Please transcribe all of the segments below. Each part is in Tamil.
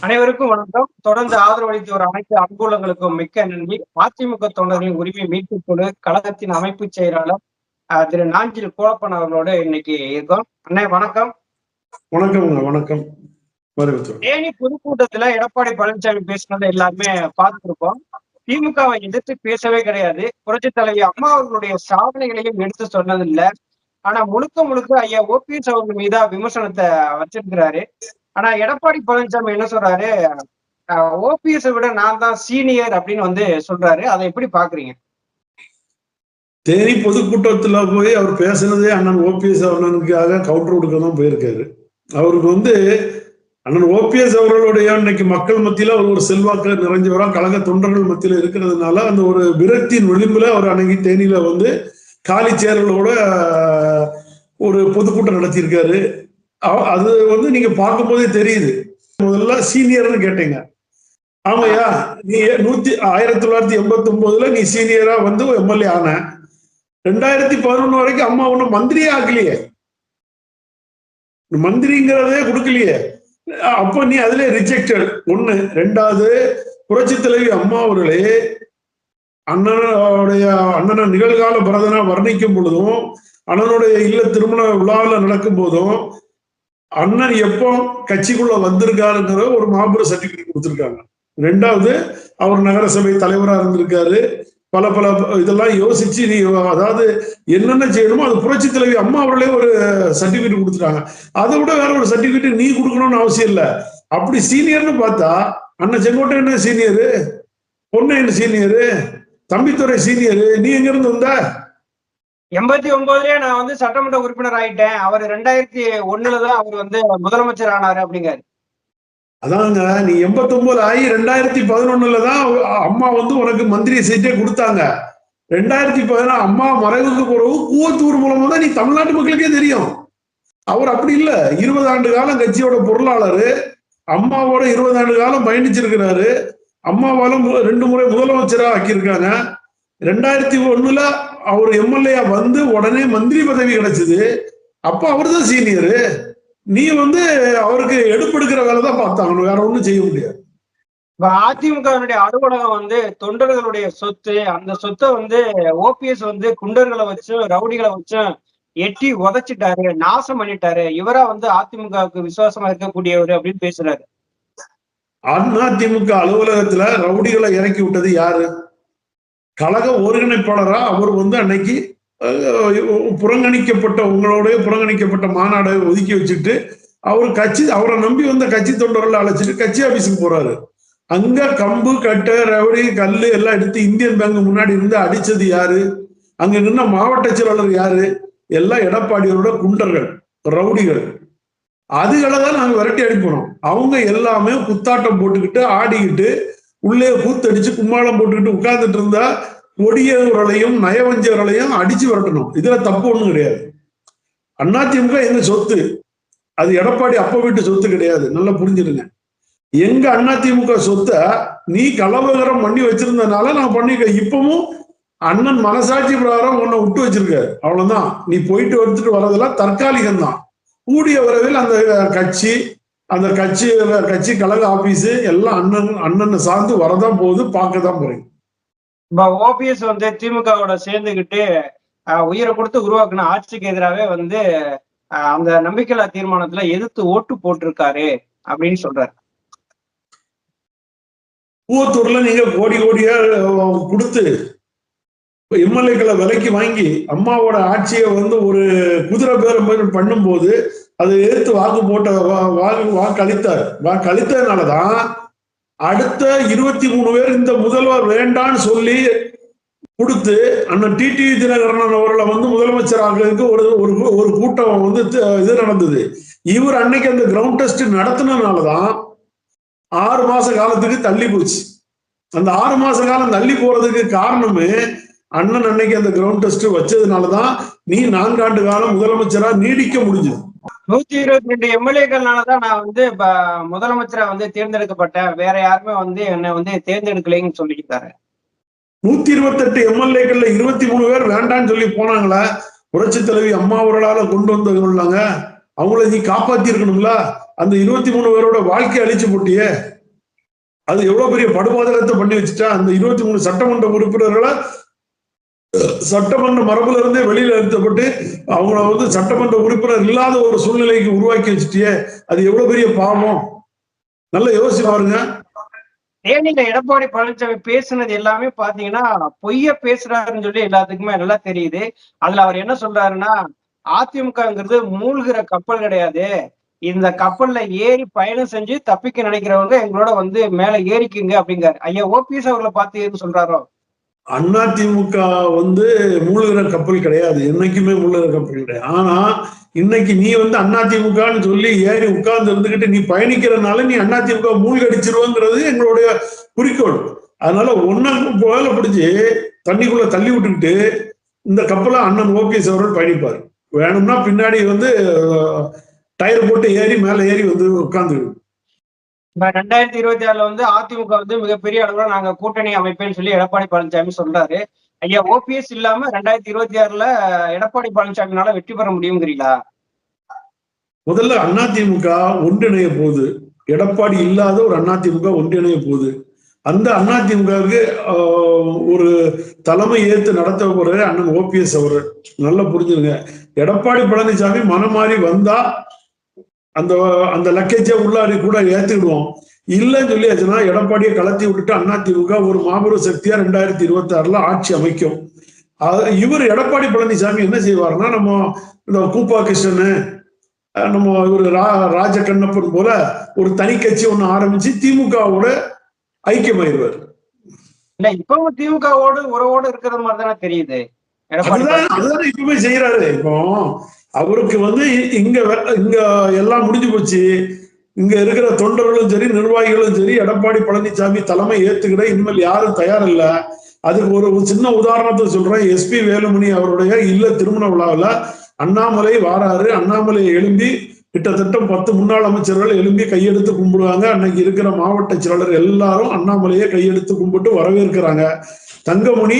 அனைவருக்கும் வணக்கம். தொடர்ந்து ஆதரவளித்து வரும் அனைத்து அனுகூலங்களுக்கும் மிக்க நன்றி. அதிமுக தொண்டர்களின் உரிமை மீட்புக் குழு கழகத்தின் அமைப்பு செயலாளர் திரு நாஞ்சில் கோலப்பன் அவர்களோட இன்னைக்கு இருக்கோம். அண்ணே வணக்கம். வணக்கம் வரவேற்கிறோம். தேனி பொதுக்கூட்டத்துல எடப்பாடி பழனிசாமி பேசினதை எல்லாருமே பார்த்திருப்போம். திமுகவை எதிர்த்து பேசவே கிடையாது. புரட்சி தலைவி அம்மா அவர்களுடைய சாதனைகளையும் எடுத்து சொன்னதில்ல. ஆனா முழுக்க முழுக்க ஐயா ஓபிஎஸ் அவர்கள் மீதா விமர்சனத்தை வச்சிருக்கிறாரு. ஆனா எடப்பாடி பழனிசாமி என்ன சொல்றாரு? ஓபிஎஸ் விட நான் தான் சீனியர் அப்படின்னு வந்து சொல்றாரு. அதை எப்படி பாக்குறீங்க? தேனி பொதுக்கூட்டத்துல போய் அவர் பேசினதே அண்ணன் ஓபிஎஸ் அண்ணனுக்காக கவுண்டர் கொடுக்க தான் போயிருக்காரு. அவருக்கு வந்து அண்ணன் ஓபிஎஸ் அவர்களுடைய இன்னைக்கு மக்கள் மத்தியில அவர் ஒரு செல்வாக்கு நிறைஞ்சவரா கழக தொண்டர்கள் மத்தியில இருக்கிறதுனால அந்த ஒரு விரக்தியின் விளிம்புல அவர் அன்னைக்கு தேனியில வந்து காலி சேர்களோட ஒரு பொதுக்கூட்டம் நடத்தியிருக்காரு. அது வந்து நீங்க பார்க்கும்போதே தெரியுது. முதல்ல சீனியர்னு கேட்டீங்க. ஆமாய்யா நீ நூத்தி ஆயிரத்தி தொள்ளாயிரத்தி எண்பத்தி ஒன்பதுல நீ சீனியரா வந்து எம்எல்ஏ ஆன. ரெண்டாயிரத்தி பதினொன்னு வரைக்கும் அம்மா ஒண்ணு மந்திரியே ஆக்கலையே. மந்திரிங்கிறதே கொடுக்கலையே. அப்போ நீ அதுல ரிஜெக்டட் ஒண்ணு. ரெண்டாவது புரட்சி தலைவி அம்மா அவர்களே அண்ணனுடைய அண்ணனை நிகழ்கால பரதனா வர்ணிக்கும் பொழுதும் அண்ணனுடைய இல்ல திருமண விழாவில் நடக்கும் போதும் அண்ணன் எப்போ கட்சிக்குள்ள வந்திருக்காருங்கிற ஒரு மாபெரும் சர்டிபிகேட் கொடுத்துருக்காங்க. ரெண்டாவது அவர் நகரசபை தலைவராக இருந்திருக்காரு. பல பல இதெல்லாம் யோசிச்சு நீ அதாவது என்னென்ன செய்யணுமோ அது புரட்சி தலைவி அம்மா அவர்களே ஒரு சர்டிபிகேட் கொடுத்துட்டாங்க. அதை விட வேற ஒரு சர்டிபிகேட் நீ கொடுக்கணும்னு அவசியம் இல்லை. அப்படி சீனியர்னு பார்த்தா அண்ணன் செங்கோட்டை என்ன சீனியரு பொண்ணு என்ன சீனியரு தம்பித்துறை சீனியரு நீ எங்க இருந்து வந்த? எண்பத்தி ஒன்பதுலயே நான் வந்து சட்டமன்ற உறுப்பினர் ஆயிட்டேன். அவர் ரெண்டாயிரத்தி ஒண்ணுலதான் அவர் வந்து முதலமைச்சர் ஆனாரு அப்படிங்காரு அதாங்க நீ எண்பத்தி ஒன்பது ஆகி ரெண்டாயிரத்தி பதினொன்னுல தான் அம்மா வந்து உனக்கு மந்திரி சீட்டே கொடுத்தாங்க. ரெண்டாயிரத்தி பதினாறு அம்மா மறைவுக்கு பிறகு கூவத்தூர் மூலமா தான் நீ தமிழ்நாட்டு மக்களுக்கே தெரியும். அவர் அப்படி இல்ல. இருபது ஆண்டு காலம் கட்சியோட பொருளாளர். அம்மாவோட இருபது ஆண்டு காலம் பயணிச்சிருக்கிறாரு. அம்மாவாலும் ரெண்டு முறை முதலமைச்சராக ஆக்கியிருக்காங்க. ரெண்டாயிரத்தி ஒண்ணுல அவர் எம்எல்ஏ வந்து உடனே மந்திரி பதவி கிடைச்சது. அப்ப அவர் தான் சீனியரு நீ வந்து அவருக்கு எடுப்பெடுக்கிற வேலை தான் பார்த்தாங்க வேற ஒண்ணும் செய்ய முடியாது. இப்ப அதிமுகவினுடைய அலுவலகம் வந்து தொண்டர்களுடைய சொத்து அந்த சொத்தை வந்து ஓபிஎஸ் வந்து குண்டர்களை வச்சும் ரவுடிகளை வச்சும் எட்டி உதைச்சிட்டாரு நாசம் பண்ணிட்டாரு. இவரா வந்து அதிமுகவுக்கு விசுவாசமா இருக்கக்கூடியவர் அப்படின்னு பேசுறாரு. அதிமுக அலுவலகத்துல ரவுடிகளை இறக்கி விட்டது யாரு? கழக ஒருங்கிணைப்பாளராக அவர் வந்து அன்னைக்கு புறங்கணிக்கப்பட்ட உங்களோடைய புறங்கணிக்கப்பட்ட மாநாடை ஒதுக்கி வச்சுட்டு அவர் கட்சி அவரை நம்பி வந்த கட்சி தொண்டர்களை அழைச்சிட்டு கட்சி ஆபீஸுக்கு போறாரு. அங்க கம்பு கட்டை ரவுடி கல் எல்லாம் எடுத்து இந்தியன் பேங்க் முன்னாடி இருந்து அடிச்சது யாரு? அங்க நின்ன மாவட்ட செயலாளர் யாரு? எல்லாம் எடப்பாடியோட குண்டர்கள் ரவுடிகள். அதுகளை தான் நாங்க விரட்டி அடிப்போம். அவங்க எல்லாமே குத்தாட்டம் போட்டுக்கிட்டு ஆடிக்கிட்டு உள்ளே கூத்தடிச்சு கும்மாளம் போட்டுக்கிட்டு உட்கார்ந்துட்டு இருந்தா கொடியவர்களையும் நயவஞ்சவர்களையும் அடிச்சு விரட்டணும். இதுல தப்பு ஒண்ணும் கிடையாது. அதிமுக எங்க சொத்து? அது எடப்பாடி அப்ப வீட்டு சொத்து கிடையாது. நல்லா புரிஞ்சிடுங்க. எங்க அதிமுக சொத்தை நீ கலவகரம் பண்ணி வச்சிருந்தனால நான் பண்ணிக்க இப்பவும் அண்ணன் மனசாட்சி பிரகாரம் உன்னை விட்டு வச்சிருக்காரு. அவ்வளவுதான். நீ போயிட்டு வந்துட்டு வர்றதெல்லாம் தற்காலிகம் தான் கூடிய விரைவில் அந்த கட்சி அந்த கட்சி கட்சி கழக ஆபீஸ் எல்லாம் அண்ணன் அண்ணனை சார்ந்து வரதான் போகுது பார்க்க தான் போறீங்க இப்ப ஓபிஎஸ் வந்து திமுகவோட சேர்ந்துகிட்டு உயிரை கொடுத்து உருவாக்குன ஆட்சிக்கு எதிராகவே வந்து அந்த நம்பிக்கையில்லா தீர்மானத்துல எதிர்த்து ஓட்டு போட்டிருக்காரு அப்படின்னு சொல்றாரு. பூவத்தூர்ல நீங்க கோடி கோடியா கொடுத்து எம்எல்ஏக்களை விலைக்கு வாங்கி அம்மாவோட ஆட்சியை வந்து ஒரு குதிரை பேரம் பண்ணும்போது அதை எதிர்த்து வாக்கு போட்ட வா- வாக்கு வாக்கு அளித்தார் வாக்கு அளித்ததுனாலதான் அடுத்த இருபத்தி மூணு பேர் இந்த முதல்வர் வேண்டான்னு சொல்லி கொடுத்து அண்ணன் டிடி தினகரன் அவர்களை வந்து முதலமைச்சர் ஆகிறதுக்கு ஒரு ஒரு ஒரு கூட்டம் வந்து இது நடந்தது. இவர் அன்னைக்கு அந்த கிரவுண்ட் டெஸ்ட் நடத்தினதுனாலதான் ஆறு மாச காலத்துக்கு தள்ளி போச்சு. அந்த ஆறு மாச காலம் தள்ளி போறதுக்கு காரணமே அண்ணன் அன்னைக்கு அந்த கிரவுண்ட் டெஸ்ட் வச்சதுனாலதான் நீ நான்காண்டு காலம் முதலமைச்சரா நீடிக்க முடிஞ்சது. நூத்தி இருபத்தி ரெண்டு எம்எல்ஏக்கள்னாலதான் நான் வந்து இப்ப முதலமைச்சரா வந்து தேர்ந்தெடுக்கப்பட்டேன். வேற யாருமே வந்து என்னை வந்து தேர்ந்தெடுக்கலைன்னு சொல்லிக்கிட்டாரு. நூத்தி இருபத்தெட்டு எம்எல்ஏக்கள்ல இருபத்தி மூணு பேர் வேண்டான்னு சொல்லி போனாங்களா புரட்சி தலைவி அம்மா அவர்களால கொண்டு வந்தவங்களாங்க அவங்கள நீ காப்பாத்தி இருக்கணும்ல அந்த இருபத்தி மூணு பேரோட வாழ்க்கை அழிச்சு போட்டியே. அது எவ்வளவு பெரிய படுபாதகத்தை பண்ணி வச்சுட்டா அந்த இருபத்தி மூணு சட்டமன்ற உறுப்பினர்களை சட்டமன்ற மரபுல இருந்தே வெளியில நிறுத்தப்பட்டு அவங்கள வந்து சட்டமன்ற உறுப்பினர் இல்லாத ஒரு சூழ்நிலைக்கு உருவாக்கி வச்சுட்டியே அது எவ்வளவு பெரிய பாவம்? நல்லா யோசிச்சு பாருங்க. தேனியில எடப்பாடி பழனிசாமி பேசுனது எல்லாமே பாத்தீங்கன்னா பொய்ய பேசுறாருன்னு சொல்லி எல்லாத்துக்குமே நல்லா தெரியுது. அதுல அவர் என்ன சொல்றாருன்னா அதிமுகங்கிறது மூழ்கிற கப்பல் கிடையாது. இந்த கப்பல்ல ஏறி பயணம் செஞ்சு தப்பிக்க நினைக்கிறவங்க எங்களோட வந்து மேல ஏறிக்குங்க அப்படிங்கிறாரு. ஐயா ஓபிஎஸ் அவர்களை பார்த்து சொல்றாரோ? அண்ணா திமுக வந்து மூழ்கிற கப்பல் கிடையாது. என்னைக்குமே மூழ்கிற கப்பல் கிடையாது. ஆனா இன்னைக்கு நீ வந்து அண்ணா திமுகன்னு சொல்லி ஏறி உட்கார்ந்து இருந்துகிட்டு நீ பயணிக்கிறதுனால நீ அண்ணா திமுக மூழ்கடிச்சிருவோங்கிறது எங்களுடைய குறிக்கோள். அதனால ஒன்னும் போல பிடிச்சி தண்ணிக்குள்ள தள்ளி விட்டுக்கிட்டு இந்த கப்பலை அண்ணன் ஓபிஎஸ் அவர்கள் பயணிப்பார். வேணும்னா பின்னாடி வந்து டயர் போட்டு ஏறி மேல ஏறி வந்து உட்காந்துருக்கு ரெண்டாயிரத்தி இருபத்தி ஆறுல வந்து அதிமுக வந்து மிகப்பெரிய அளவுல நாங்க கூட்டணி அமைப்பேன்னு சொல்லி எடப்பாடி பழனிசாமி சொல்றாரு. ஐயா ஓபிஎஸ் இல்லாம ரெண்டாயிரத்தி இருபத்தி ஆறுல எடப்பாடி பழனிசாமினால வெற்றி பெற முடியுங்கிறீங்களா? முதல்ல அதிமுக ஒன்றிணைய போகுது. எடப்பாடி இல்லாத ஒரு அதிமுக ஒன்றிணைய போகுது. அந்த அதிமுகவுக்கு ஒரு தலைமை ஏத்து நடத்த போற அண்ணன் ஓபிஎஸ் அவர். நல்லா புரிஞ்சுருங்க எடப்பாடி பழனிசாமி மனம் மாறி வந்தா அந்த அந்த லக்கேஜை உள்ளாரி கூட ஏத்துக்கிடுவோம் இல்லைன்னு சொல்லியாச்சுன்னா எடப்பாடியை கலத்தி விட்டுட்டு அதிமுக ஒரு மாபெரும் சக்தியா ரெண்டாயிரத்தி இருபத்தி ஆறுல ஆட்சி அமைக்கும். அது இவர் எடப்பாடி பழனிசாமி என்ன செய்வாருன்னா நம்ம இந்த கூப்பா கிருஷ்ணனு நம்ம இவர் ரா ராஜ கண்ணப்பன் போல ஒரு தனி கட்சி ஒண்ணு ஆரம்பிச்சு திமுகவோட ஐக்கியமாயிருவார். இல்ல இப்பவும் திமுகவோடு உறவோடு இருக்கிற மாதிரி தானே தெரியுது அதுதான் அதுதான் இப்பவுமே செய்யறாரு இப்போ அவருக்கு வந்து இங்க இங்க எல்லாம் முடிஞ்சு போச்சு. இங்க இருக்கிற தொண்டர்களும் சரி நிர்வாகிகளும் சரி எடப்பாடி பழனிசாமி தலைமை ஏத்துக்கிட இனிமேல் யாரும் தயார் இல்ல அதுக்கு ஒரு சின்ன உதாரணத்தை சொல்றேன். எஸ்பி வேலுமணி அவருடைய இல்ல திருமண விழாவில் அண்ணாமலை வாராரு. அண்ணாமலை எழும்பி கிட்டத்தட்ட பத்து முன்னாள் அமைச்சர்கள் எழும்பி கையெடுத்து கும்பிடுவாங்க. அன்னைக்கு இருக்கிற மாவட்ட செயலாளர் எல்லாரும் அண்ணாமலையை கையெடுத்து கும்பிட்டு வரவேற்கிறாங்க. தங்கமணி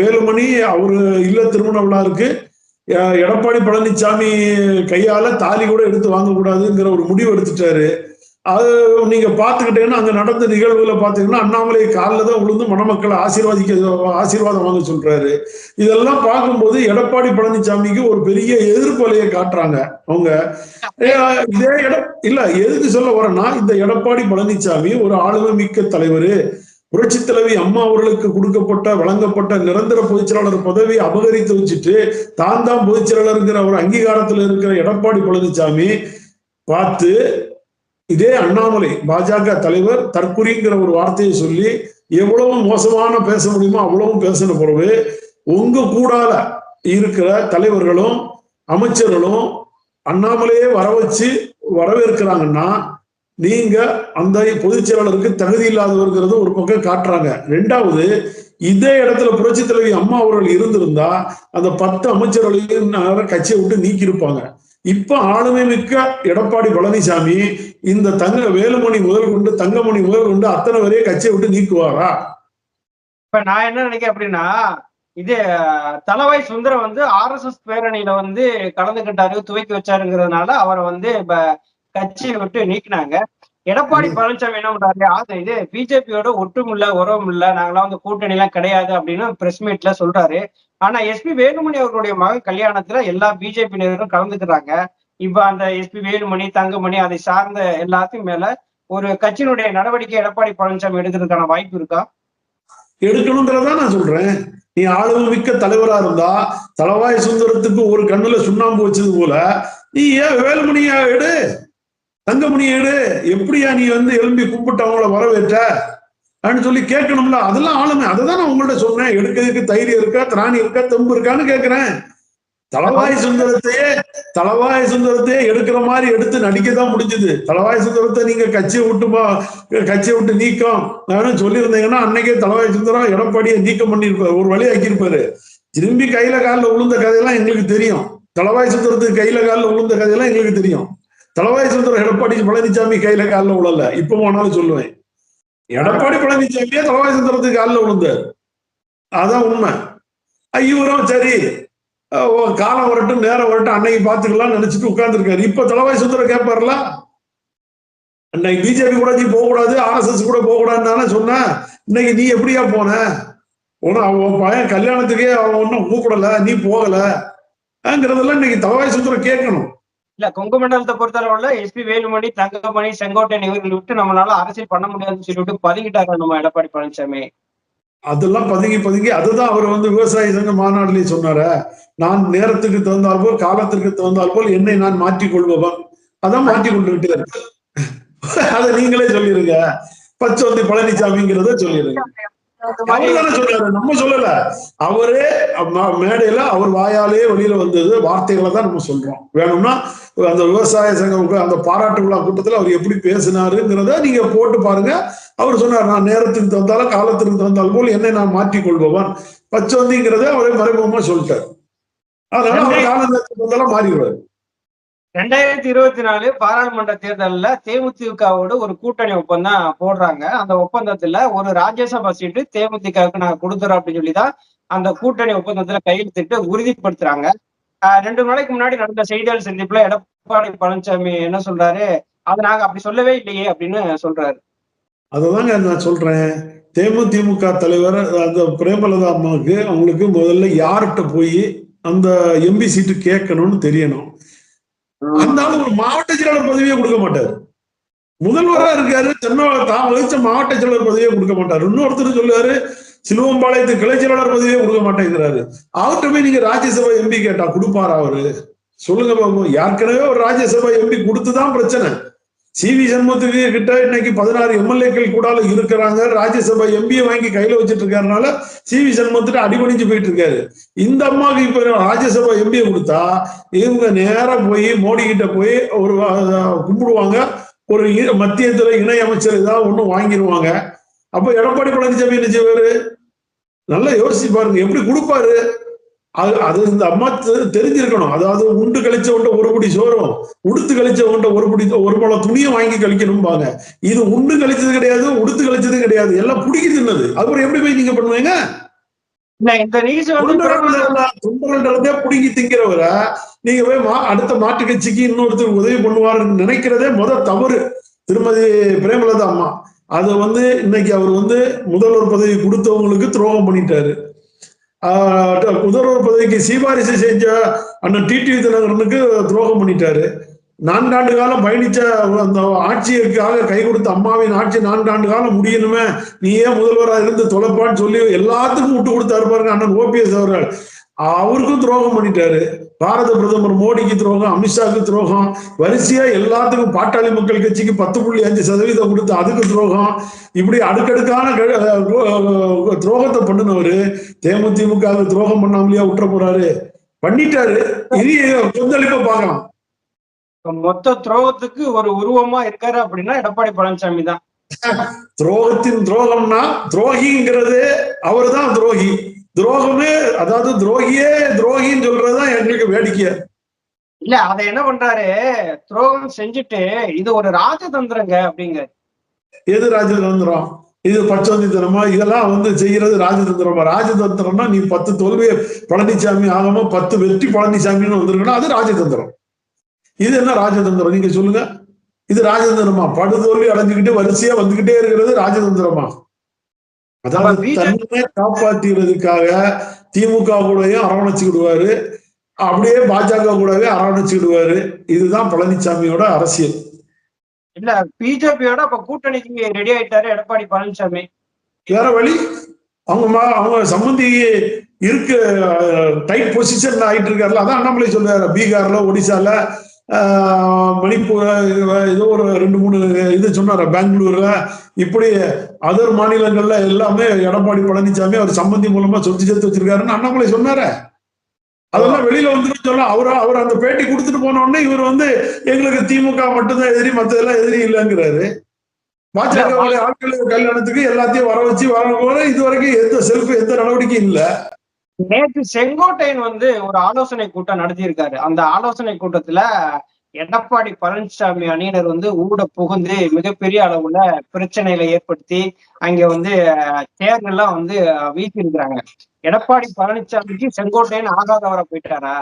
வேலுமணி அவரு இல்ல திருமண விழாவுக்கு எடப்பாடி பழனிசாமி கையால தாலி கூட எடுத்து வாங்கக்கூடாதுங்கிற ஒரு முடிவு எடுத்துட்டாரு. அது நீங்க பாத்துக்கிட்டீங்கன்னா அங்க நடந்த நிகழ்வுல பாத்தீங்கன்னா அண்ணாமலை காலில் தான் விழுந்து மணமக்களை ஆசீர்வாதிக்க ஆசீர்வாதம் வாங்க சொல்றாரு. இதெல்லாம் பார்க்கும்போது எடப்பாடி பழனிசாமிக்கு ஒரு பெரிய எதிர்ப்பலையை காட்டுறாங்க அவங்க. இதே இடம் இல்ல எதுக்கு சொல்ல வரேன்னா இந்த எடப்பாடி பழனிசாமி ஒரு ஆளுமை மிக்க தலைவர். புரட்சி தலைவி அம்மா அவர்களுக்கு கொடுக்கப்பட்ட வழங்கப்பட்ட நிரந்தர பொதுச்செயலாளர் பதவியை அபகரித்து வச்சுட்டு தான் தான் பொதுச்செயலாளருங்கிற ஒரு அங்கீகாரத்தில் இருக்கிற எடப்பாடி பழனிசாமி பார்த்து இதே அண்ணாமலை பாஜக தலைவர் தற்குறிங்கிற ஒரு வார்த்தையை சொல்லி எவ்வளவு மோசமான பேச முடியுமோ அவ்வளவும் பேசின பிறகு உங்க கூடால இருக்கிற தலைவர்களும் அமைச்சர்களும் அண்ணாமலையே வர வச்சு வரவேற்கிறாங்கன்னா நீங்க அந்த பொதுச் செயலாளருக்கு தகுதி இல்லாதவர்கிறது ஒரு பக்கம் காட்டுறாங்க. ரெண்டாவது இதே இடத்துல புரட்சி தலைவி அம்மா அவர்கள் இருந்திருந்தா அந்த பத்து அமைச்சர்களையும் கட்சியை விட்டு நீக்கி இருப்பாங்க இப்ப ஆளுமை மிக்க எடப்பாடி பழனிசாமி இந்த தங்க வேலுமணி முதல் கொண்டு தங்கமணி முதல் கொண்டு அத்தனை வரையே கட்சியை விட்டு நீக்குவாரா? இப்ப நான் என்ன நினைக்கிறேன் அப்படின்னா இது தலவாய் சுந்தரம் வந்து ஆர் எஸ் எஸ் பேரணியில வந்து கலந்துகிட்டாரு துவக்கி வச்சாருங்கிறதுனால அவரை வந்து இப்ப கட்சியை விட்டு நீக்கினாங்க. எடப்பாடி பழனிசாமி என்ன பண்றாரு? இது பிஜேபியோட ஒட்டுமில்ல உறவும் இல்ல நாங்களாம் வந்து கூட்டணி எல்லாம் கிடையாது அப்படின்னு பிரஸ் மீட்ல சொல்றாரு. ஆனா எஸ்பி வேலுமணி அவர்களுடைய மகன் கல்யாணத்துல எல்லா பிஜேபி பிஜேபியினரும் கலந்துக்கிறாங்க. இப்ப அந்த எஸ்பி வேலுமணி தங்கமணி அதை சார்ந்த எல்லாத்தையும் மேல ஒரு கட்சியினுடைய நடவடிக்கை எடப்பாடி பழனிசாமி எடுக்கிறதுக்கான வாய்ப்பு இருக்கா? எடுக்கணுங்கிறதா நான் சொல்றேன். நீ ஆளுமை மிக்க தலைவரா இருந்தா தலவாய் சுந்தரத்துக்கு ஒரு கண்ணுல சுண்ணாம்பு வச்சது போல நீ ஏன் வேலுமணியா எடு? தங்கமணியோடு எப்படியா நீ வந்து எழும்பி கூப்பிட்டு அவங்கள வரவேற்ற? அப்படின்னு சொல்லி கேட்கணும்ல. அதெல்லாம் ஆளுமை அதை தான் நான் உங்கள்ட்ட சொன்னேன் எடுக்கிறதுக்கு தைரியம் இருக்கா திராணி இருக்கா தெம்பு இருக்கான்னு கேட்கிறேன். தலவாய் சுந்தரத்தையே தலவாய் சுந்தரத்தையே எடுக்கிற மாதிரி எடுத்து நடிக்க தான் முடிஞ்சது. தலவாய் சுந்தரத்தை நீங்க கட்சியை விட்டு கட்சியை விட்டு நீக்கம். அப்படின்னு சொல்லியிருந்தீங்கன்னா அன்னைக்கே தலவாய் சுந்தரம் எடப்பாடியை நீக்கம் பண்ணியிருப்பாரு. ஒரு வழி ஆக்கியிருப்பாரு. திரும்பி கையில காலில் விழுந்த கதையெல்லாம் எங்களுக்கு தெரியும். தலவாய் சுந்தரத்துக்கு கையில காலில் விழுந்த கதையெல்லாம் எங்களுக்கு தெரியும். தளவாய் சுந்தரம் எடப்பாடி பழனிசாமி கையில காலில் விழல இப்ப போனாலும் சொல்லுவேன். எடப்பாடி பழனிசாமியே தளவாய் சுந்தரத்துக்கு காலில் விழுந்தார் அதான் உண்மை. இவரும் சரி. ஓ, காலம் வரட்டும் நேரம் வரட்டும் அன்னைக்கு பாத்துக்கலாம் நினைச்சிட்டு உட்கார்ந்துருக்காரு. இப்ப தளவாய் சுந்தரம் கேட்பாருல அன்னைக்கு பிஜேபி கூட நீ போக கூடாது ஆர்எஸ்எஸ் கூட போக கூடாதுன்னு சொன்ன. இன்னைக்கு நீ எப்படியா போன? உன அவன் பையன் கல்யாணத்துக்கே அவன் ஒன்னும் கூப்பிடல நீ போகலங்கிறதெல்லாம் இன்னைக்கு தலவாய் சுந்தரம் கேட்கணும். இல்ல கொங்கு மண்டலத்தை பொறுத்தளவுல எஸ்பி வேலுமணி தங்கமணி செங்கோட்டையன் இவர்கள் விட்டு நம்மளால அரசியல் பண்ண முடியாதுன்னு சொல்லிட்டு பதுங்கிட்டாரு நம்ம எடப்பாடி பழனிசாமி அதெல்லாம் பதுங்கி பதுங்கி அதுதான் அவர் வந்து விவசாய சங்க மாநாடுலயே சொன்னார. நான் நேரத்துக்கு தகுந்தால் போல் காலத்திற்கு தகுந்தால் போல் என்னை நான் மாற்றிக் கொள்பவன். அதான் மாற்றிக் கொண்டுகிட்டே இருக்கு. அதை நீங்களே சொல்லிருங்க. பச்சோந்தி பழனிசாமிங்கிறத சொல்லிருங்க. சொல்றாரு. நம்ம சொல்லல. அவரே மேடையில அவர் வாயாலே வெளியில வந்தது வார்த்தைகளை தான் நம்ம சொல்றோம். வேணும்னா அந்த விவசாய சங்கம் அந்த பாராட்டு விழா கூட்டத்துல அவர் எப்படி பேசினாருங்கிறத நீங்க போட்டு பாருங்க. அவர் சொன்னார் நான் நேரத்துக்கு தந்தாலும் காலத்துக்கு தந்தால் போல் என்னை நான் மாற்றிக் கொள்பவன் பச்சோந்திங்கிறத அவரே மறைமுகமா சொல்லிட்டார். அதனால அவர் கால நேரத்துக்கு தந்தாலும் மாறிடுவார். ரெண்டாயிரத்தி இருபத்தி நாலு பாராளுமன்ற தேர்தலில் தேமுதிகவோடு ஒரு கூட்டணி ஒப்பந்தம் போடுறாங்க. அந்த ஒப்பந்தத்துல ஒரு ராஜ்யசபா சீட்டு தேமுதிகவுக்கு நான் கொடுத்துறோம் அப்படின்னு சொல்லிதான் அந்த கூட்டணி ஒப்பந்தத்துல கையெழுத்திட்டு உறுதிப்படுத்துறாங்க. ரெண்டு நாளைக்கு முன்னாடி நடந்த செய்தியாளர் சந்திப்புல எடப்பாடி பழனிசாமி என்ன சொல்றாரு? அதை நாங்க அப்படி சொல்லவே இல்லையே அப்படின்னு சொல்றாரு. அதுதாங்க நான் சொல்றேன். தேமுதிமுக தலைவர் அந்த பிரேமலதா அம்மாவுக்கு அவங்களுக்கு முதல்ல யார்கிட்ட போய் அந்த எம்பி சீட்டு கேட்கணும்னு தெரியணும். அந்த ஆளு ஒரு மாவட்ட செயலாளர் பதவியே கொடுக்க மாட்டாரு. முதல்வரா இருக்காரு சென்னை தான் வகிச்ச மாவட்ட செயலாளர் பதவியே கொடுக்க மாட்டாரு. இன்னொருத்தர் சொல்லுவாரு சிலுவம்பாளையத்து கிளை செயலாளர் பதவியே கொடுக்க மாட்டேங்கிறாரு. அவர்கிட்ட போய் நீங்க ராஜ்யசபா எம்பி கேட்டா கொடுப்பாரா அவரு? சொல்லுங்க பாபு. ஏற்கனவே ஒரு ராஜ்யசபா எம்பி கொடுத்துதான் பிரச்சனை. சி வி சண்முகத்துக்கு கிட்ட இன்னைக்கு பதினாறு எம்எல்ஏக்கள் கூட இருக்கிறாங்க. ராஜ்யசபா எம்பியை வாங்கி கையில வச்சுட்டு இருக்காருனால சி வி சண்முகத்துட்டு அடிபணிஞ்சு போயிட்டு இருக்காரு இந்த அம்மாவுக்கு இப்ப ராஜ்யசபா எம்பியை கொடுத்தா இவங்க நேரா போய் மோடி கிட்ட போய் ஒரு கும்பிடுவாங்க. ஒரு இ- மத்தியத்துல இணை அமைச்சர் ஏதாவது ஒண்ணு வாங்கிடுவாங்க அப்ப எடப்பாடி பழனிசாமி என்ன செய்வாரு? நல்லா யோசிச்சு பாருங்க. எப்படி கொடுப்பாரு? அது அது இந்த அம்மா தெரிஞ்சிருக்கணும். அதாவது உண்டு கழிச்சவன்ட்ட ஒரு படி சோறும் உடுத்து கழிச்சவன்ட்ட ஒரு படி ஒரு பல துணியை வாங்கி கழிக்கணும்பாங்க. இது உண்டு கழிச்சது கிடையாது உடுத்து கழிச்சது கிடையாது. எல்லாம் புடிக்கி தின்னது. அப்புறம் எப்படி போய் நீங்க பண்ணுவீங்க? தொண்டர்களே புடுங்கி திங்கிறவரை நீங்க போய் மா- அடுத்த மாட்டு கட்சிக்கு இன்னொருத்தர் உதவி பண்ணுவாருன்னு நினைக்கிறதே முத தவறு. திருமதி பிரேமலதா அம்மா. அது வந்து இன்னைக்கு அவர் வந்து முதல்வர் பதவி கொடுத்தவங்களுக்கு துரோகம் பண்ணிட்டாரு. முதல்வர் பதவிக்கு சீபாரிசு செஞ்ச அண்ணன் டிடிவி தினகரனுக்கு துரோகம் பண்ணிட்டாரு. நான்காண்டு காலம் பயணிச்ச அந்த ஆட்சியருக்காக கை கொடுத்த அம்மாவின் ஆட்சி நான்காண்டு காலம் முடியணுமே. நீயே முதல்வராக இருந்து தொலைப்பான்னு சொல்லி எல்லாத்துக்கும் விட்டு கொடுத்தாரு பாருங்க அண்ணன் ஓபிஎஸ் அவர்கள். அவருக்கும் துரோகம் பண்ணிட்டாரு. பாரத பிரதமர் மோடிக்கு துரோகம் அமித்ஷாக்கு துரோகம் வரிசையா எல்லாத்துக்கும் பாட்டாளி மக்கள் கட்சிக்கு பத்து புள்ளி அஞ்சு சதவீதம் கொடுத்து அதுக்கு துரோகம். இப்படி அடுக்கடுக்கான துரோகத்தை பண்ணினவரு தேமுதிமுக துரோகம் பண்ணாமலையா விட்டுற போறாரு. பண்ணிட்டாரு. இனி கொந்தளிப்ப பார்க்கலாம். மொத்த துரோகத்துக்கு ஒரு உருவமா இருக்காரு அப்படின்னா எடப்பாடி பழனிசாமி தான். துரோகத்தின் துரோகம்னா துரோகிங்கிறது அவர்தான் துரோகி. துரோகமே அதாவது துரோகியே துரோகின்னு சொல்றதுதான் எங்களுக்கு வேடிக்கையா இல்ல அதை என்ன பண்றாரு? துரோகம் செஞ்சுட்டு இது ஒரு ராஜதந்திரங்க அப்படிங்க. எது ராஜதந்திரம்? இது பச்சோந்தித்தனமா? இதெல்லாம் வந்து செய்யறது ராஜதந்திரமா? ராஜதந்திரம்னா நீ பத்து தோல்வி பழனிசாமி ஆகாம பத்து வெற்றி பழனிசாமின்னு வந்திருக்கணும் அது ராஜதந்திரம். இது என்ன ராஜதந்திரம்? நீங்க சொல்லுங்க. இது ராஜதந்திரமா? படுதோல்வி அடைஞ்சுக்கிட்டு வரிசையா வந்துகிட்டே இருக்கிறது ராஜதந்திரமா? அதாவது தன்னை காப்பாத்திக்கிறதுக்காக திமுக கூடயும் அரவணைச்சுக்கிடுவாரு. அப்படியே பாஜக கூடவே அரவணைச்சுக்கிடுவாரு. இதுதான் பழனிசாமியோட அரசியல். இல்ல பிஜேபியோட அப்ப கூட்டணிக்கு ரெடி ஆயிட்டாரு எடப்பாடி பழனிசாமி வேற வழி? அவங்க அவங்க சம்பந்தி இருக்கு டைட் பொசிஷன் ஆயிட்டு இருக்காருல்ல அதான் அண்ணாமலை சொல்றாரு பீகார்ல ஒடிசால மணிப்பூர் ஏதோ ஒரு ரெண்டு மூணு இது சொன்னார் பெங்களூர்ல. இப்படி அதர் மாநிலங்கள்ல எல்லாமே எடப்பாடி பழனிசாமி அவர் சம்பந்தி மூலமா சொத்து சேர்த்து வச்சிருக்காருன்னு அண்ணாமலை சொன்னாரு. அதெல்லாம் வெளியில வந்துட்டு சொல்ல அவர் அவர் அந்த பேட்டி கொடுத்துட்டு போன உடனே இவர் வந்து எங்களுக்கு திமுக மட்டும்தான் எதிரி மத்ததெல்லாம் எதிரி இல்லைங்கிறாரு. பாஜக ஆட்கள் கல்யாணத்துக்கு எல்லாத்தையும் வர வச்சு வர போல இது வரைக்கும் எந்த செல்ஃப் எந்த நடவடிக்கையும் இல்லை. நேற்று செங்கோட்டையன் வந்து ஒரு ஆலோசனை கூட்டம் நடத்தியிருக்காரு. அந்த ஆலோசனை கூட்டத்துல எடப்பாடி பழனிசாமி அணியினர் வந்து ஊட புகுந்து மிகப்பெரிய அளவுல பிரச்சனைகளை ஏற்படுத்தி அங்க வந்து தேர்தல்லாம் வந்து வீசி இருக்கிறாங்க எடப்பாடி பழனிசாமிக்கு செங்கோட்டையன் ஆகாதவரா போயிட்டாரா?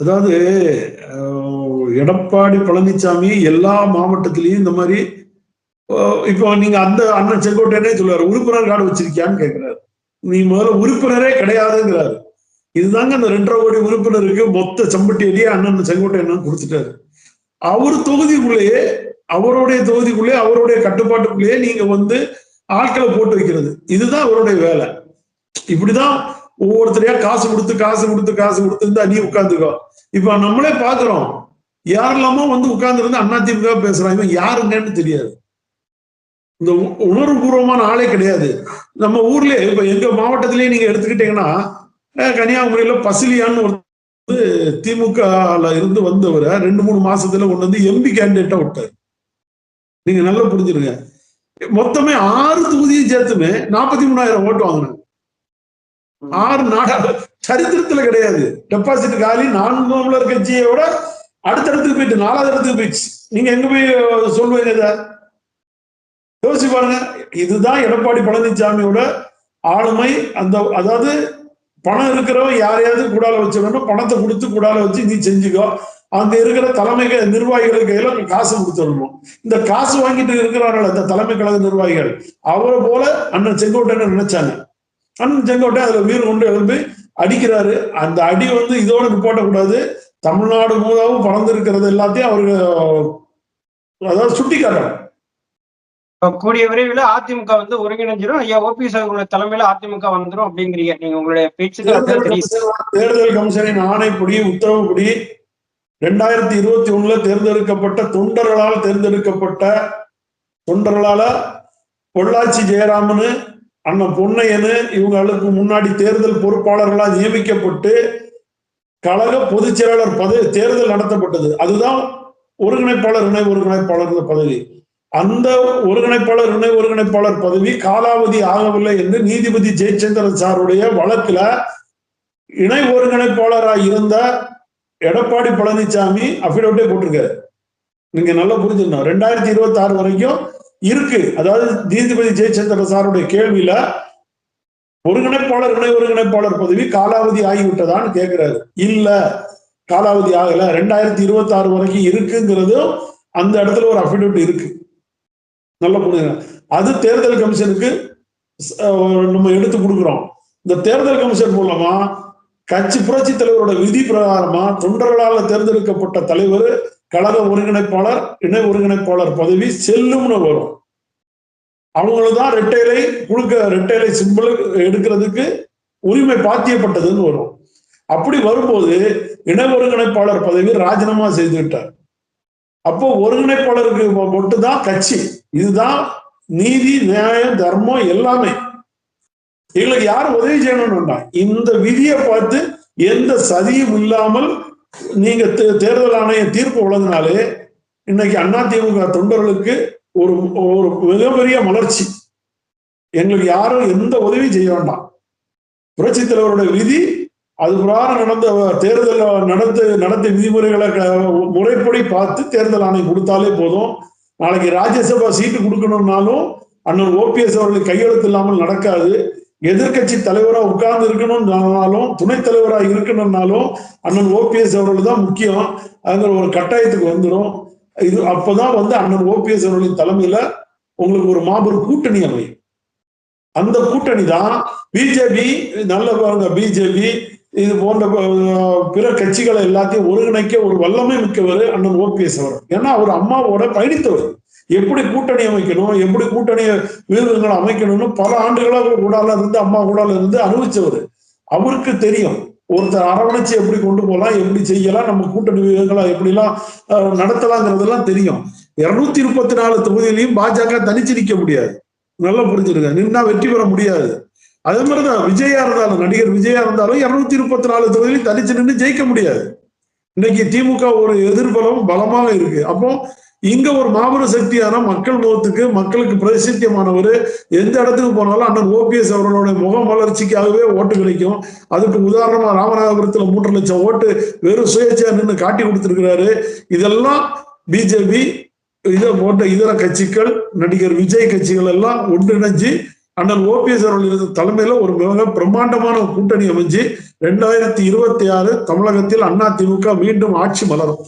அதாவது எடப்பாடி பழனிசாமி எல்லா மாவட்டத்திலையும் இந்த மாதிரி இப்போ நீங்க அந்த அண்ணன் செங்கோட்டையனே சொல்லுவாரு உறுப்பினர் கார்டு வச்சிருக்கியான்னு கேட்கிறாரு நீ முதல்ல உறுப்பினரே கிடையாதுங்கிறாரு. இதுதாங்க அந்த ரெண்டரை கோடி உறுப்பினருக்கு மொத்த செம்பட்டி அடியே அண்ணன் செங்கோட்டையன் கொடுத்துட்டாரு. அவர் தொகுதிக்குள்ளேயே அவருடைய தொகுதிக்குள்ளேயே அவருடைய கட்டுப்பாட்டுக்குள்ளேயே நீங்க வந்து ஆட்களை போட்டு வைக்கிறது. இதுதான் அவருடைய வேலை. இப்படிதான் ஒவ்வொருத்தரையா காசு கொடுத்து காசு கொடுத்து காசு கொடுத்து இருந்தா நீ உட்காந்துக்கோ இப்ப நம்மளே பாக்குறோம். யாரெல்லாமோ வந்து உட்கார்ந்து இருந்து அதிமுக பேசுறான். இவன் யாருங்கன்னு தெரியாது. இந்த உ- உணர்வுபூர்வமான ஆளே கிடையாது. நம்ம ஊர்ல இப்ப எங்க மாவட்டத்திலேயே நீங்க எடுத்துக்கிட்டீங்கன்னா கன்னியாகுமரியில பசிலியான்னு ஒரு வந்து இருந்து வந்தவரை ரெண்டு மூணு மாசத்துல கொண்டு வந்து எம்பி கேண்டிடேட்டா விட்டாரு. நீங்க நல்லா புரிஞ்சிருங்க மொத்தமே ஆறு தொகுதியும் சேர்த்துமே நாற்பத்தி மூணாயிரம் ஓட்டு வாங்கினாங்க ஆறு நாடா சரித்திரத்துல கிடையாது. டெபாசிட் காலி நான்கு தமிழர் கட்சியை விட அடுத்த இடத்துக்கு போயிட்டு நாலாவது இடத்துக்கு போயிடுச்சு. நீங்க எங்க போய் சொல்லுவீங்க இத? யோசிச்சு பாருங்க இதுதான் எடப்பாடி பழனிசாமியோட ஆளுமை. அந்த அதாவது பணம் இருக்கிறவன் யாரையாவது கூடால வச்சிடணும் பணத்தை கொடுத்து கூடால வச்சு நீ செஞ்சுக்கோ. அங்க இருக்கிற தலைமை நிர்வாகிகள் கையில காசு கொடுத்துடணும் இந்த காசு வாங்கிட்டு இருக்கிறார்கள் அந்த தலைமை கழக நிர்வாகிகள். அவரை போல அண்ணன் செங்கோட்டைன்னு நினைச்சாங்க. அண்ணன் செங்கோட்டை அதுல வீர் கொண்டு எழுப்பி அடிக்கிறாரு. அந்த அடி வந்து இதோட நிப்பாட்டக்கூடாது தமிழ்நாடு முழுவதும் பறந்து இருக்கிறது எல்லாத்தையும் அவருக்கு அதாவது சுட்டி கூடிய விரைவில் அதிமுக வந்து ஒருங்கிணைஞ்சிரும். ஐயா ஓபிஎஸ் அவர்களுடைய தலைமையில அதிமுக வந்துரும் அப்படிங்கிறீங்க. நீங்க உங்களுடைய பேச்சுக்கு தேர்தல் கமிஷனின் ஆணைப்படி உத்தரவுப்படி ரெண்டாயிரத்தி இருபத்தி ஒண்ணுல தேர்ந்தெடுக்கப்பட்ட தொண்டர்களால் தேர்ந்தெடுக்கப்பட்ட தொண்டர்களால பொள்ளாச்சி ஜெயராமனு அண்ணன் பொன்னையனு இவங்களுக்கு முன்னாடி தேர்தல் பொறுப்பாளர்களா நியமிக்கப்பட்டு கழக பொதுச் செயலாளர் பதவி தேர்தல் நடத்தப்பட்டது. அதுதான் ஒருங்கிணைப்பாளர் இணை ஒருங்கிணைப்பாளர் பதவி. அந்த ஒருங்கிணைப்பாளர் இணை ஒருங்கிணைப்பாளர் பதவி காலாவதி ஆகவில்லை என்று நீதிபதி ஜெயச்சந்திரன் சாருடைய வழக்குல இணை ஒருங்கிணைப்பாளராக இருந்த எடப்பாடி பழனிசாமி அபிடவிட்டே போட்டிருக்காரு. நீங்க நல்லா புரிஞ்சுக்கணும். ரெண்டாயிரத்தி இருபத்தி ஆறு வரைக்கும் இருக்கு. அதாவது நீதிபதி ஜெயச்சந்திரன் சாருடைய கேள்வியில ஒருங்கிணைப்பாளர் இணை ஒருங்கிணைப்பாளர் பதவி காலாவதி ஆகிவிட்டதான்னு கேட்கிறாரு இல்ல காலாவதி ஆகல. ரெண்டாயிரத்தி இருபத்தி ஆறு வரைக்கும் இருக்குங்கிறதும் அந்த இடத்துல ஒரு அபிடவிட் இருக்கு. நல்ல புரியுங்க அது தேர்தல் கமிஷனுக்கு நம்ம எடுத்து கொடுக்குறோம். இந்த தேர்தல் கமிஷன் மூலமா கட்சி புரட்சி தலைவரோட விதி பிரகாரமா தொண்டர்களால் தேர்ந்தெடுக்கப்பட்ட தலைவர் கழக ஒருங்கிணைப்பாளர் இணை ஒருங்கிணைப்பாளர் பதவி செல்லும்னு வரும். அவங்களுதான் ரெட்டைலை குழுக்க ரெட்டைலை சிம்பிள் எடுக்கிறதுக்கு உரிமை பாத்தியப்பட்டதுன்னு வரும். அப்படி வரும்போது இணை ஒருங்கிணைப்பாளர் பதவி ராஜினாமா செய்து விட்டார். அப்போ ஒருங்கிணைப்பாளருக்கு மட்டும்தான் கட்சி. இதுதான் நீதி நியாயம் தர்மம் எல்லாமே. எங்களுக்கு யார் உதவி செய்யணும்னா இந்த விதியை பார்த்து எந்த சதியும் இல்லாமல் நீங்க தே- தேர்தல் ஆணைய தீர்ப்பு வழங்கினாலே இன்னைக்கு அதிமுக தொண்டர்களுக்கு ஒரு ஒரு மிகப்பெரிய மலர்ச்சி. எங்களுக்கு யாரும் எந்த உதவியும் செய்ய வேண்டாம். புரட்சி தலைவருடைய விதி அது பிரகாரம் நடந்த தேர்தல் நடத்த நடத்திய விதிமுறைகளை க- முறைப்படி பார்த்து தேர்தல் ஆணையம் கொடுத்தாலே போதும். நாளைக்கு ராஜ்யசபா சீட்டு கொடுக்கணும்னாலும் அண்ணன் ஓபிஎஸ் அவர்களுக்கு கையெழுத்து இல்லாமல் நடக்காது. எதிர்க்கட்சி தலைவரா உட்கார்ந்து இருக்கணும்னாலும் துணைத் தலைவரா இருக்கணும்னாலும் அண்ணன் ஓபிஎஸ் அவர்கள் தான் முக்கியம். அதுங்கிற ஒரு கட்டாயத்துக்கு வந்துடும் இது அப்பதான் வந்து அண்ணன் ஓபிஎஸ் அவர்களின் தலைமையில உங்களுக்கு ஒரு மாபெரும் கூட்டணி அமையும். அந்த கூட்டணி தான் பிஜேபி நல்ல பாருங்க பிஜேபி இது போன்ற பிற கட்சிகளை எல்லாத்தையும் ஒருங்கிணைக்க ஒரு வல்லமை மிக்கவர் அண்ணன் ஓபிஎஸ் அவர். ஏன்னா அவர் அம்மாவோட பயணித்தவர். எப்படி கூட்டணி அமைக்கணும் எப்படி கூட்டணி விருதுகளை அமைக்கணும்னு பல ஆண்டுகளாக கூடால இருந்து அம்மா கூடால இருந்து அனுபவிச்சவர். அவருக்கு தெரியும் ஒருத்தர் அரவணைச்சு எப்படி கொண்டு போகலாம் எப்படி செய்யலாம் நம்ம கூட்டணி விதங்களை எப்படிலாம் நடத்தலாங்கிறதெல்லாம் தெரியும். இருநூத்தி முப்பத்தி நாலு தொகுதியிலையும் பாஜக தனிச்சு நிற்க முடியாது. நல்லா புரிஞ்சிருக்க நின்னா வெற்றி பெற முடியாது. அதே மாதிரிதான் விஜயா இருந்தாலும் நடிகர் விஜயா இருந்தாலும் இருநூத்தி முப்பத்தி நாலு தொகுதியிலும் தனிச்சு நின்று ஜெயிக்க முடியாது. இன்னைக்கு திமுக ஒரு எதிர்பலம் பலமாக இருக்கு. அப்போ இங்க ஒரு மாபெரும் சக்தியான மக்கள் முகத்துக்கு மக்களுக்கு பிரசித்தியமானவர் எந்த இடத்துக்கு போனாலும் அண்ணன் ஓபிஎஸ் அவர்களுடைய முக வளர்ச்சிக்காகவே ஓட்டு கிடைக்கும். அதுக்கு உதாரணமா ராமநாதபுரத்துல மூன்று லட்சம் ஓட்டு வெறும் சுயேட்சையா நின்று காட்டி கொடுத்திருக்கிறாரு. இதெல்லாம் பிஜேபி இதை போன்ற இதர கட்சிகள் நடிகர் விஜய் கட்சிகள் எல்லாம் ஒன்றிணைஞ்சு அண்ணன் ஓபிஎஸ் அவர்கள் இருந்த தலைமையில ஒரு மிக பிரம்மாண்டமான கூட்டணி அமைஞ்சு ரெண்டாயிரத்தி இருபத்தி ஆறு தமிழகத்தில் அண்ணா திமுக மீண்டும் ஆட்சி மலரும்.